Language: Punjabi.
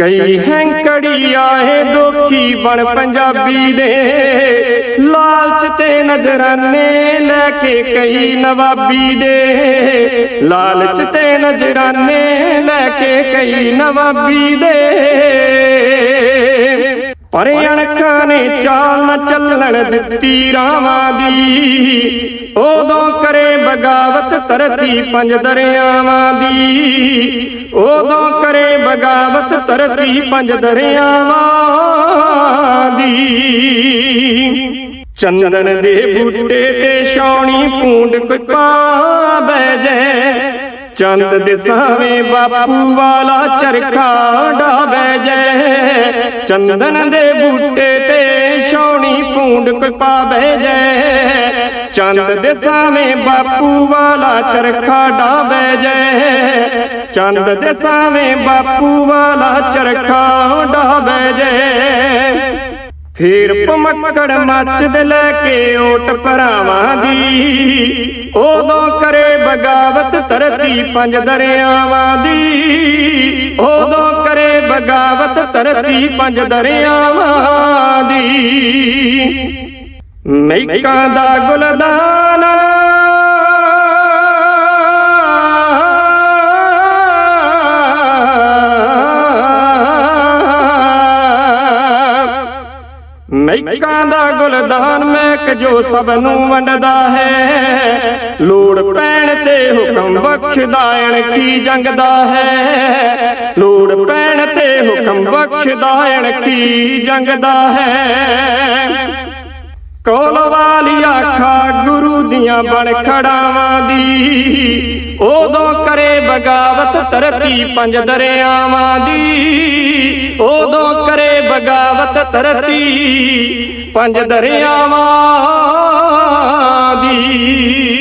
ਕਈ ਹੈਂਕੜੀ ਆਏ ਦੋਖੀ ਬਣ ਪੰਜਾਬੀ ਦੇ। ਲਾਲਚ ਤੇ ਨਜ਼ਰਾਨੇ ਲੈ ਕੇ ਕਈ ਨਵਾਬੀ ਦੇ। ਲਾਲਚ ਤੇ ਨਜ਼ਰਾਨੇ ਲੈ ਕੇ ਕਈ ਨਵਾਬੀ ਦੇ। ਪਰ ਅਣਖਾਂ ਨੇ ਚਾਲ ਨਾ ਚੱਲਣ ਦਿੱਤੀ ਰਾਵਾਂ ਦੀ। ਉਦੋਂ ਕਰੇ ਬਗਾਵਤ ਧਰਤੀ ਪੰਜ ਦਰਿਆਵਾਂ ਦੀ। ਉਦੋਂ ਕਰੇ ਬਗਾਵਤ ਧਰਤੀ ਪੰਜ ਦਰਿਆਵਾਂ ਦੀ। ਚੰਦਨ ਦੇ ਬੂਟੇ ਤੇ ਛਾਉਣੀ ਪੂੰਡ ਕੋਈ ਪਾਵੇ ਜੈ ਚੰਦ ਦਿਸਾਵੇਂ ਬਾਪੂ ਵਾਲਾ ਚਰਖਾ ਡਾਵੇ ਜੈ ਚੰਦਨ ਦੇ ਬੂਟੇ ਤੇ ਛਾਉਣੀ ਪੂੰਡ ਕੋਈ ਪਾਵੇ ਜੈ ਚੰਦ ਦੇ ਦਿਸਾਵੇਂ ਬਾਪੂ ਵਾਲਾ ਚਰਖਾ ਡਾਵੇ ਜੈ। ਚੰਦ ਦਿਸਾਵੇਂ ਬਾਪੂ ਵਾਲਾ ਚਰਖਾ ਡਾਵੇ ਜੈ। ਫੇਰ ਪਮੱਕੜ ਮੱਚਦ ਲੈ ਕੇ ਓਟ ਭਰਾਵਾਂ ਦੀ ਉਦੋਂ ਕਰੇ ਬਗਾਵਤ ਧਰਤੀ ਪੰਜ ਦਰਿਆਵਾਂ ਦੀ ਉਦੋਂ ਕਰੇ ਬਗਾਵਤ ਧਰਤੀ ਪੰਜ ਦਰਿਆਵਾਂ ਦੀ ਮੈਕਾਂ ਦਾ ਗੁਲਦਾਨ। ਮੈਕਾਂ ਦਾ ਗੁਲਦਾਨ ਮੈਕ ਜੋ ਸਭ ਨੂੰ ਵੰਡਦਾ ਹੈ। ਲੋੜ ਪੈਣ ਤੇ ਹੁਕਮ ਬਖਸ਼ਦਾ ਕੀ ਜੰਗਦਾ ਹੈ। ਲੋੜ ਪੈਣ ਤੇ ਹੁਕਮ ਬਖਸ਼ਦਾ ਕੀ ਜੰਗਦਾ ਹੈ। ਕੋਲ ਵਾਲੀ ਆਖਾ ਗੁਰੂ ਦੀਆਂ ਬਣ ਖੜਾਵਾਂ ਦੀ। ਉਦੋਂ ਕਰੇ ਬਗਾਵਤ ਧਰਤੀ ਪੰਜ ਦਰਿਆਵਾਂ ਦੀ। ਉਦੋਂ ਕਰੇ ਬਗਾਵਤ ਧਰਤੀ ਪੰਜ ਦਰਿਆਵਾਂ ਦੀ।